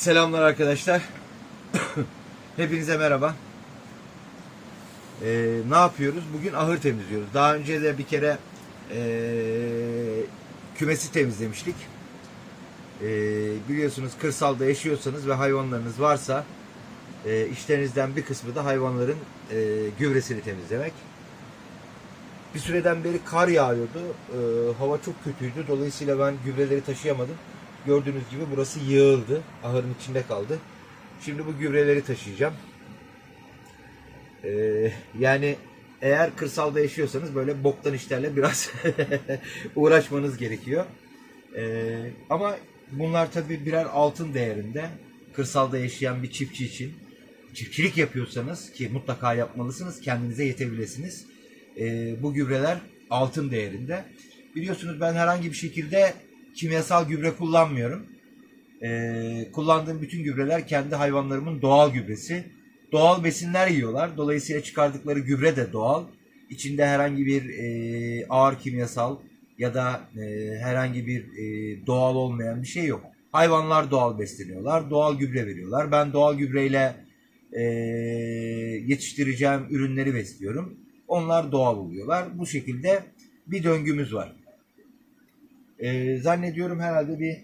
Selamlar arkadaşlar. Hepinize merhaba. Ee, ne yapıyoruz? Bugün ahır temizliyoruz. Daha önce de bir kere ee, kümesi temizlemiştik. Ee, biliyorsunuz kırsalda yaşıyorsanız ve hayvanlarınız varsa ee, işlerinizden bir kısmı da hayvanların ee, gübresini temizlemek. Bir süreden beri kar yağıyordu. Ee, hava çok kötüydü. Dolayısıyla ben gübreleri taşıyamadım. Gördüğünüz gibi burası yığıldı. Ahırın içinde kaldı. Şimdi bu gübreleri taşıyacağım. Ee, yani eğer kırsalda yaşıyorsanız böyle boktan işlerle biraz uğraşmanız gerekiyor. Ee, ama bunlar tabii birer altın değerinde. Kırsalda yaşayan bir çiftçi için çiftçilik yapıyorsanız ki mutlaka yapmalısınız kendinize yetebilirsiniz. Ee, bu gübreler altın değerinde. Biliyorsunuz ben herhangi bir şekilde kimyasal gübre kullanmıyorum. Ee, kullandığım bütün gübreler kendi hayvanlarımın doğal gübresi. Doğal besinler yiyorlar. Dolayısıyla çıkardıkları gübre de doğal. İçinde herhangi bir e, ağır kimyasal ya da e, herhangi bir e, doğal olmayan bir şey yok. Hayvanlar doğal besleniyorlar. Doğal gübre veriyorlar. Ben doğal gübreyle e, yetiştireceğim ürünleri besliyorum. Onlar doğal oluyorlar. Bu şekilde bir döngümüz var. Ee, zannediyorum herhalde bir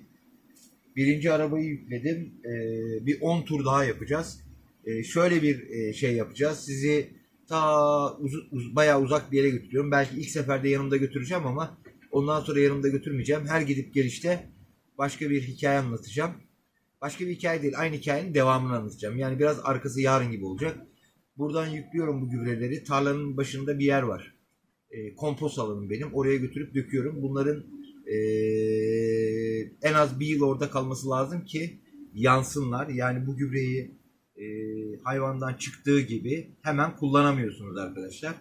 birinci arabayı yükledim. Ee, bir 10 tur daha yapacağız. Ee, şöyle bir e, şey yapacağız. Sizi ta uz, uz, bayağı uzak bir yere götürüyorum. Belki ilk seferde yanımda götüreceğim ama ondan sonra yanımda götürmeyeceğim. Her gidip gelişte başka bir hikaye anlatacağım. Başka bir hikaye değil. Aynı hikayenin devamını anlatacağım. Yani biraz arkası yarın gibi olacak. Buradan yüklüyorum bu gübreleri. Tarlanın başında bir yer var. E, kompost alanım benim. Oraya götürüp döküyorum. Bunların e, en az bir yıl orada kalması lazım ki yansınlar. Yani bu gübreyi e, hayvandan çıktığı gibi hemen kullanamıyorsunuz arkadaşlar.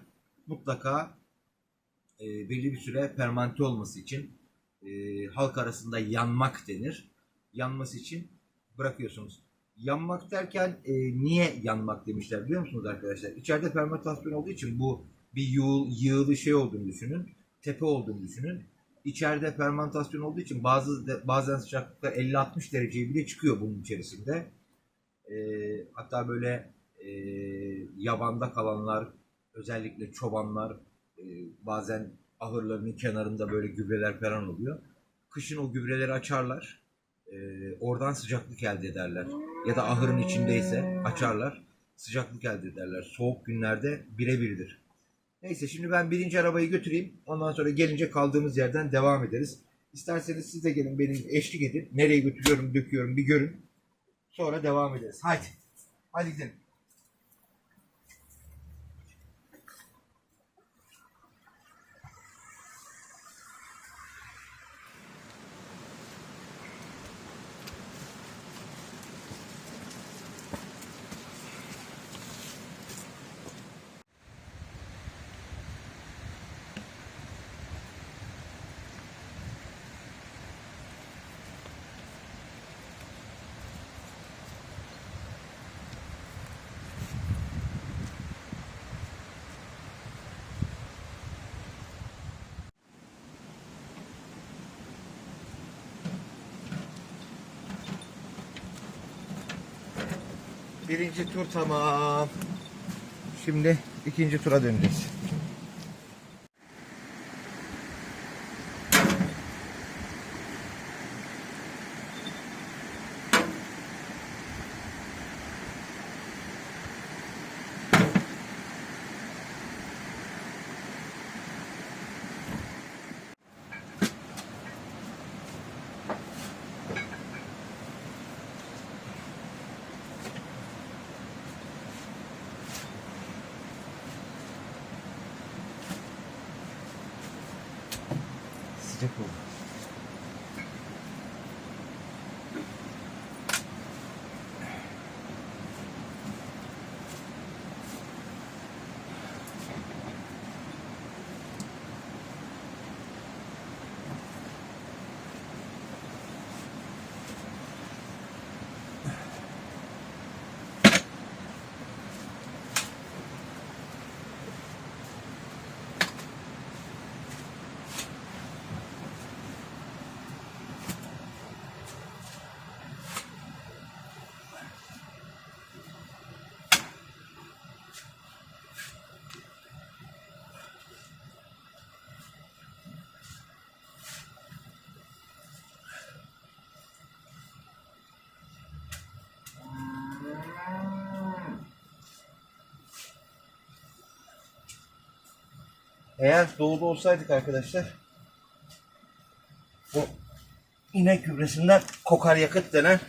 Mutlaka e, belli bir süre permanente olması için e, halk arasında yanmak denir. Yanması için bırakıyorsunuz. Yanmak derken e, niye yanmak demişler biliyor musunuz arkadaşlar? İçeride fermentasyon olduğu için bu bir yığıl, yığılı şey olduğunu düşünün. Tepe olduğunu düşünün. İçeride fermentasyon olduğu için bazı bazen sıcaklıklar 50-60 dereceye bile çıkıyor bunun içerisinde. E, hatta böyle e, yabanda kalanlar, özellikle çobanlar e, bazen ahırlarının kenarında böyle gübreler falan oluyor. Kışın o gübreleri açarlar. E, oradan sıcaklık elde ederler. Ya da ahırın içindeyse açarlar. Sıcaklık elde ederler. Soğuk günlerde birebirdir. Neyse şimdi ben birinci arabayı götüreyim. Ondan sonra gelince kaldığımız yerden devam ederiz. İsterseniz siz de gelin benim eşlik edin. Nereye götürüyorum, döküyorum bir görün. Sonra devam ederiz. Haydi. Hadi gidelim. Birinci tur tamam. Şimdi ikinci tura döneceğiz. 10分 Eğer doğuda olsaydık arkadaşlar bu inek gübresinden kokar yakıt denen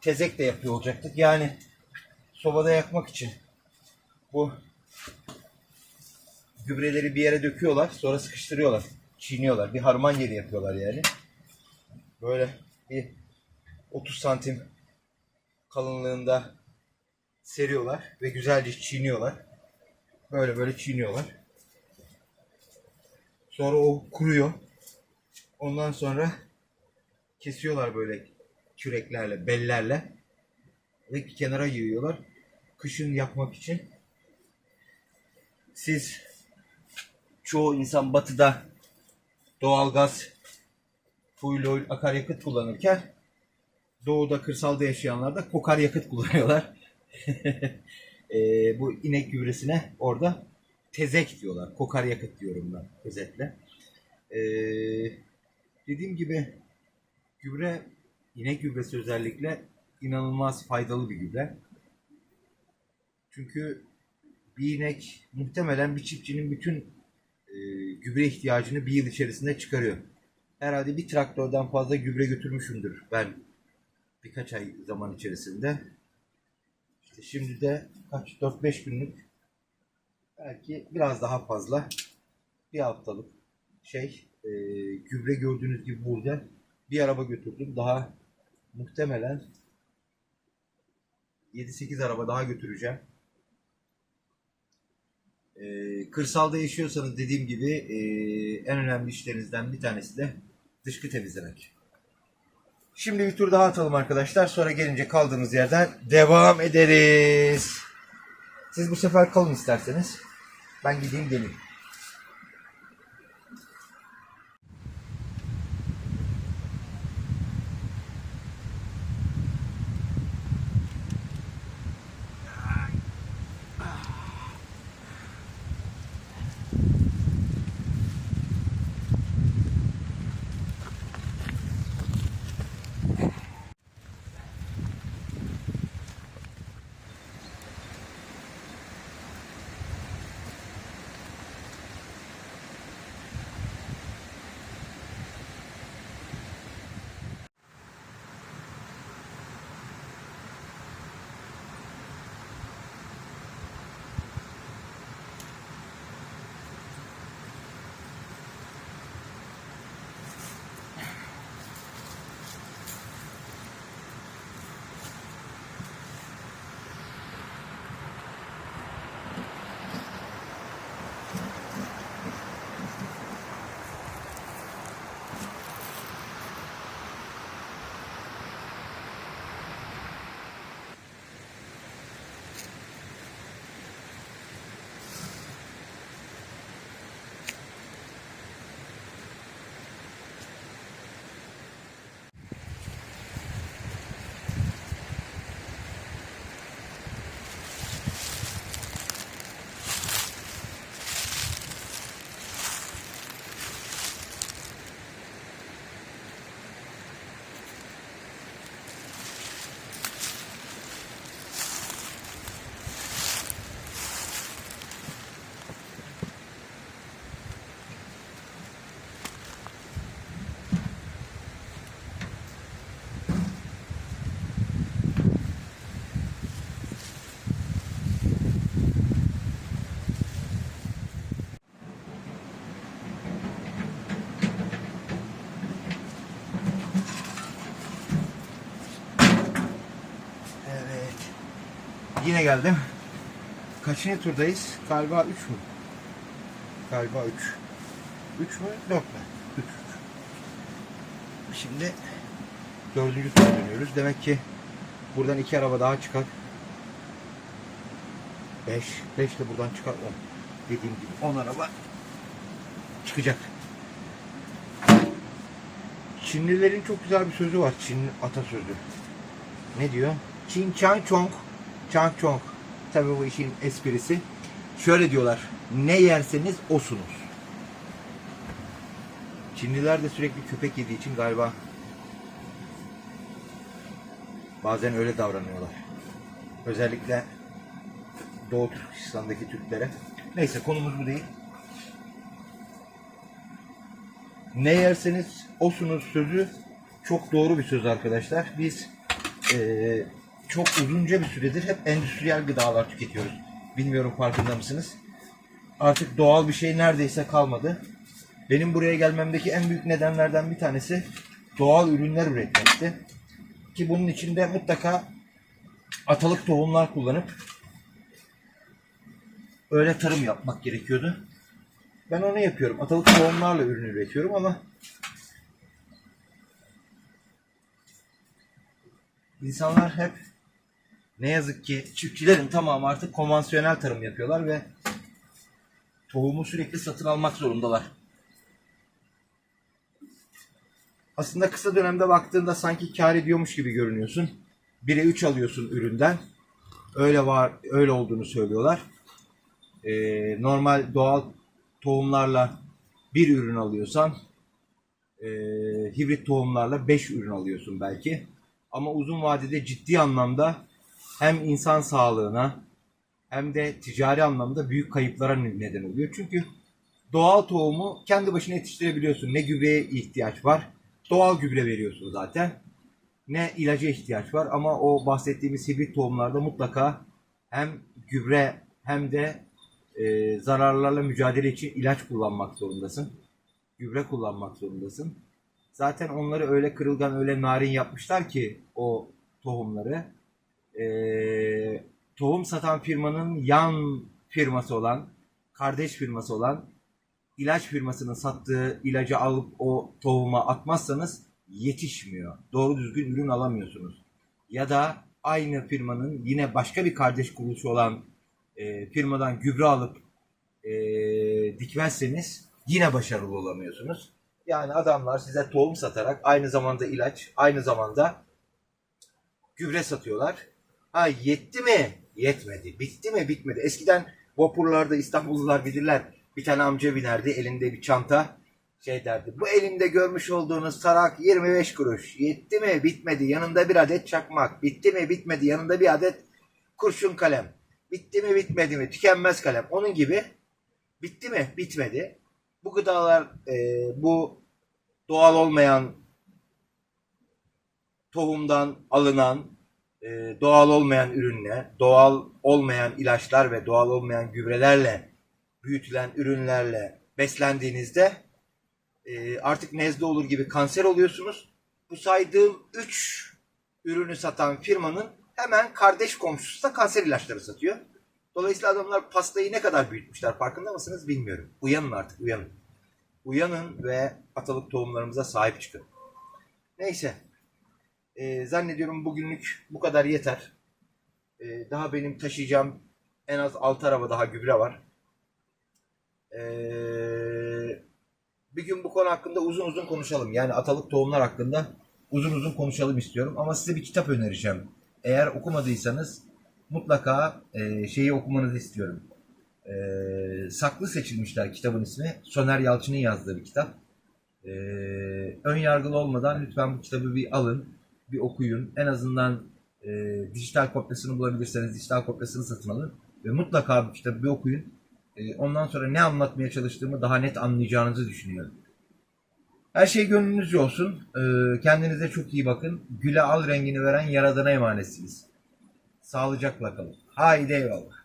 tezek de yapıyor olacaktık. Yani sobada yakmak için bu gübreleri bir yere döküyorlar sonra sıkıştırıyorlar. Çiğniyorlar. Bir harman yeri yapıyorlar yani. Böyle bir 30 santim kalınlığında seriyorlar ve güzelce çiğniyorlar. Böyle böyle çiğniyorlar. Sonra o kuruyor. Ondan sonra kesiyorlar böyle küreklerle, bellerle ve kenara yığıyorlar. Kışın yakmak için. Siz çoğu insan batıda doğalgaz, fuel oil, akaryakıt kullanırken doğuda, kırsalda yaşayanlar da kokar yakıt kullanıyorlar. Eee, bu inek gübresine orada tezek diyorlar. Kokar yakıt diyorum ben özetle. Eee, dediğim gibi gübre, inek gübresi özellikle inanılmaz faydalı bir gübre. Çünkü bir inek muhtemelen bir çiftçinin bütün e, gübre ihtiyacını bir yıl içerisinde çıkarıyor. Herhalde bir traktörden fazla gübre götürmüşümdür ben birkaç ay zaman içerisinde. İşte şimdi de kaç 4-5 günlük belki biraz daha fazla bir haftalık şey e, gübre gördüğünüz gibi burada bir araba götürdüm. Daha muhtemelen 7-8 araba daha götüreceğim. Ee, kırsalda yaşıyorsanız dediğim gibi e, en önemli işlerinizden bir tanesi de dışkı temizlemek. Şimdi bir tur daha atalım arkadaşlar. Sonra gelince kaldığımız yerden devam ederiz. Siz bu sefer kalın isterseniz. Ben gideyim geleyim. Yine geldim. Kaçıncı turdayız? Galiba 3 mü? Galiba 3. 3 mü? 4 mü? 3. Şimdi dördüncü tura dönüyoruz. Demek ki buradan iki araba daha çıkar. 5. 5 de buradan çıkar 10. Dediğim gibi 10 araba çıkacak. Çinlilerin çok güzel bir sözü var. Çin atasözü. Ne diyor? Çin Chang Chong. Chang Chong. Tabii bu işin esprisi. Şöyle diyorlar. Ne yerseniz osunuz. Çinliler de sürekli köpek yediği için galiba bazen öyle davranıyorlar. Özellikle Doğu Türkistan'daki Türklere. Neyse konumuz bu değil. ne yerseniz osunuz sözü çok doğru bir söz arkadaşlar. Biz eee, çok uzunca bir süredir hep endüstriyel gıdalar tüketiyoruz. Bilmiyorum farkında mısınız? Artık doğal bir şey neredeyse kalmadı. Benim buraya gelmemdeki en büyük nedenlerden bir tanesi doğal ürünler üretmekti. Ki bunun içinde mutlaka atalık tohumlar kullanıp öyle tarım yapmak gerekiyordu. Ben onu yapıyorum. Atalık tohumlarla ürün üretiyorum ama insanlar hep ne yazık ki çiftçilerin tamamı artık konvansiyonel tarım yapıyorlar ve tohumu sürekli satın almak zorundalar. Aslında kısa dönemde baktığında sanki kar ediyormuş gibi görünüyorsun. 1'e 3 alıyorsun üründen. Öyle var, öyle olduğunu söylüyorlar. Ee, normal doğal tohumlarla bir ürün alıyorsan e, hibrit tohumlarla 5 ürün alıyorsun belki. Ama uzun vadede ciddi anlamda hem insan sağlığına hem de ticari anlamda büyük kayıplara neden oluyor. Çünkü doğal tohumu kendi başına yetiştirebiliyorsun. Ne gübreye ihtiyaç var? Doğal gübre veriyorsun zaten. Ne ilaca ihtiyaç var ama o bahsettiğimiz hibrit tohumlarda mutlaka hem gübre hem de e, zararlarla mücadele için ilaç kullanmak zorundasın. Gübre kullanmak zorundasın. Zaten onları öyle kırılgan, öyle narin yapmışlar ki o tohumları. E, tohum satan firmanın yan firması olan, kardeş firması olan ilaç firmasının sattığı ilacı alıp o tohuma atmazsanız yetişmiyor. Doğru düzgün ürün alamıyorsunuz. Ya da aynı firmanın yine başka bir kardeş kuruluşu olan e, firmadan gübre alıp e, dikmezseniz yine başarılı olamıyorsunuz. Yani adamlar size tohum satarak aynı zamanda ilaç, aynı zamanda gübre satıyorlar. Ha yetti mi? Yetmedi. Bitti mi? Bitmedi. Eskiden vapurlarda İstanbullular bilirler. Bir tane amca binerdi elinde bir çanta şey derdi. Bu elimde görmüş olduğunuz tarak 25 kuruş. Yetti mi? Bitmedi. Yanında bir adet çakmak. Bitti mi? Bitmedi. Yanında bir adet kurşun kalem. Bitti mi? Bitmedi mi? Tükenmez kalem. Onun gibi bitti mi? Bitmedi. Bu gıdalar e, bu doğal olmayan tohumdan alınan e, doğal olmayan ürünle, doğal olmayan ilaçlar ve doğal olmayan gübrelerle büyütülen ürünlerle beslendiğinizde e, artık nezle olur gibi kanser oluyorsunuz. Bu saydığım 3 ürünü satan firmanın hemen kardeş komşusu da kanser ilaçları satıyor. Dolayısıyla adamlar pastayı ne kadar büyütmüşler farkında mısınız bilmiyorum. Uyanın artık uyanın. Uyanın ve atalık tohumlarımıza sahip çıkın. Neyse. E, zannediyorum bugünlük bu kadar yeter. E, daha benim taşıyacağım en az 6 araba daha gübre var. E, bir gün bu konu hakkında uzun uzun konuşalım. Yani atalık tohumlar hakkında uzun uzun konuşalım istiyorum. Ama size bir kitap önereceğim. Eğer okumadıysanız mutlaka e, şeyi okumanızı istiyorum. E, Saklı Seçilmişler kitabın ismi. Soner Yalçın'ın yazdığı bir kitap. E, ön yargılı olmadan lütfen bu kitabı bir alın, bir okuyun. En azından e, dijital kopyasını bulabilirseniz dijital kopyasını satın alın. Ve mutlaka bu kitabı bir okuyun. E, ondan sonra ne anlatmaya çalıştığımı daha net anlayacağınızı düşünüyorum. Her şey gönlünüzce olsun. E, kendinize çok iyi bakın. Güle al rengini veren Yaradan'a emanetsiniz. Sağlıcakla kalın. Haydi eyvallah.